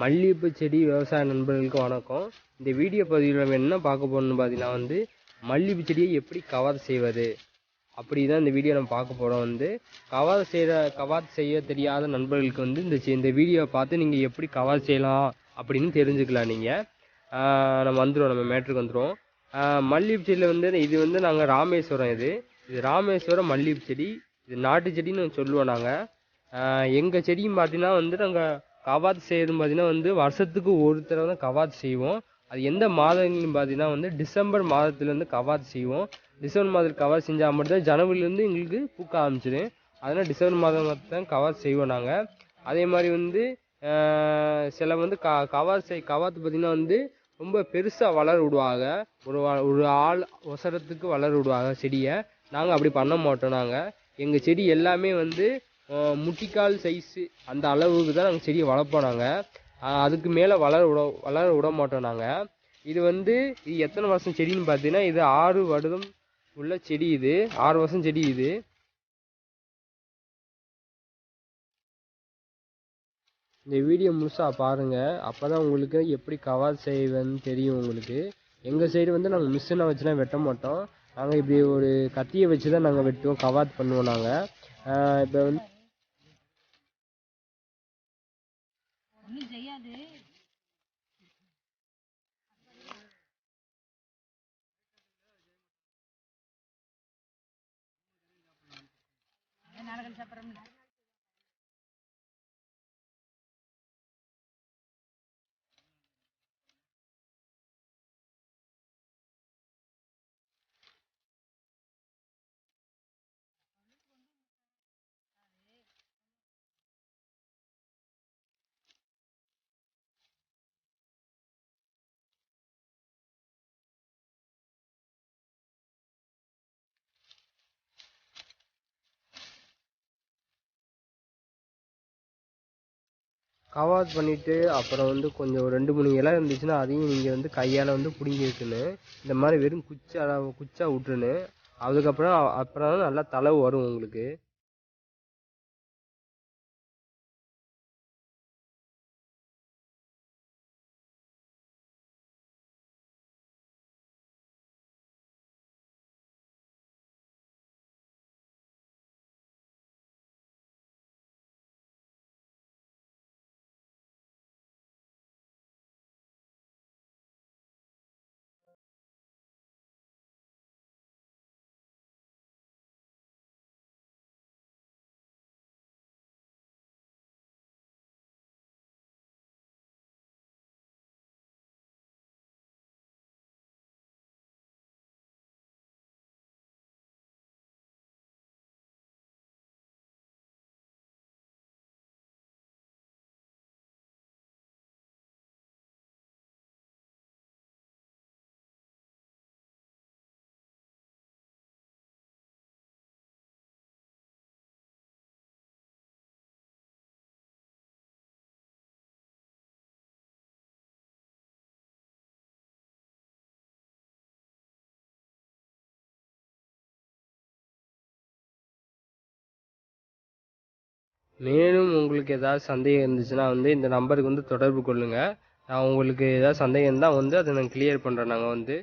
மல்லிகைப்பூ செடி விவசாய நண்பர்களுக்கு வணக்கம். இந்த வீடியோ பதிவில் நம்ம என்ன பார்க்க போகணும்னு பார்த்தீங்கன்னா வந்து மல்லிகைப்பூ செடியை எப்படி கவர் செய்வது? அப்படி தான் இந்த வீடியோ நம்ம பார்க்க போகிறோம் வந்து. கவர் செய்கிற கவர் செய்ய தெரியாத நண்பர்களுக்கு வந்து இந்த செ- இந்த வீடியோவை பார்த்து நீங்கள் எப்படி கவர் செய்யலாம் அப்படின்னு தெரிஞ்சுக்கலாம் நீங்கள் நம்ம வந்துடும் நம்ம மேட்ருக்கு வந்துடும் மல்லிகைப்பூ செடியில் வந்து இது வந்து நாங்கள் ராமேஸ்வரம் இது. இது ராமேஸ்வரம் மல்லிகைப்பூ செடி. இது நாட்டு செடின்னு சொல்லுவோம் நாங்கள் எங்கள் செடியும் பார்த்தீங்கன்னா வந்து நாங்கள் கவாத் செய்யறதுன்னு பார்த்தீங்கன்னா வந்து வருஷத்துக்கு ஒரு தடவை தான் கவாத் செய்வோம். அது எந்த மாதங்கள்னு பார்த்தீங்கன்னா வந்து டிசம்பர் மாதத்துலேருந்து கவாத் செய்வோம். டிசம்பர் மாதத்தில் கவாத் செஞ்சால் மட்டும்தான் ஜனவரிலேருந்து எங்களுக்கு பூக்க ஆரம்பிச்சிடும். அதனால் டிசம்பர் மாதம் தான் கவாத் செய்வோம் நாங்கள் அதே மாதிரி வந்து சில வந்து க கவாத் செய் கவாத்து பார்த்தீங்கன்னா வந்து ரொம்ப பெருசாக வளர விடுவாங்க. ஒரு ஒரு ஆள் ஒசரத்துக்கு வளர விடுவாங்க செடியை. நாங்கள் அப்படி பண்ண மாட்டோம் நாங்கள் எங்கள் செடி எல்லாமே வந்து முட்டிக்கால் சைஸு அந்த அளவுக்கு தான் நாங்கள் செடியை வளர்ப்போம் நாங்கள் அதுக்கு மேலே வளர விட வளர விட மாட்டோம் நாங்கள் இது வந்து இது எத்தனை வருஷம் செடின்னு பார்த்தீங்கன்னா இது ஆறு வருடம் உள்ள செடி இது. ஆறு வருஷம் செடி இது. இந்த வீடியோ முழுசாக பாருங்கள் அப்போ தான் உங்களுக்கு எப்படி கவாத் செய்வேன்னு தெரியும் உங்களுக்கு. எங்கள் சைடு வந்து நாங்கள் மிஷினை வச்சுலாம் வெட்ட மாட்டோம். நாங்கள் இப்படி ஒரு கத்தியை வச்சு தான் நாங்கள் வெட்டுவோம். கவாத் பண்ணுவோம் நாங்கள் இப்போ வந்து அது நாளைக்கு சாப்பிட்றோம்ல. கவாத் பண்ணிவிட்டு அப்புறம் வந்து கொஞ்சம் ரெண்டு மூணு இலை இருந்துச்சுன்னா அதையும் நீங்கள் வந்து கையால் வந்து பிடுங்கி வைக்கணும் இந்த மாதிரி வெறும் குச்சா குச்சா விட்டுருணும் அதுக்கப்புறம் அப்புறம் நல்லா தழை வரும் உங்களுக்கு. மேலும் உங்களுக்கு ஏதாவது சந்தேகம் இருந்துச்சுன்னா வந்து இந்த நம்பருக்கு வந்து தொடர்பு கொள்ளுங்கள் நான் உங்களுக்கு ஏதாவது சந்தேகம் இருந்தால் வந்து அதை நான் கிளியர் பண்ணுறேன் நாங்கள் வந்து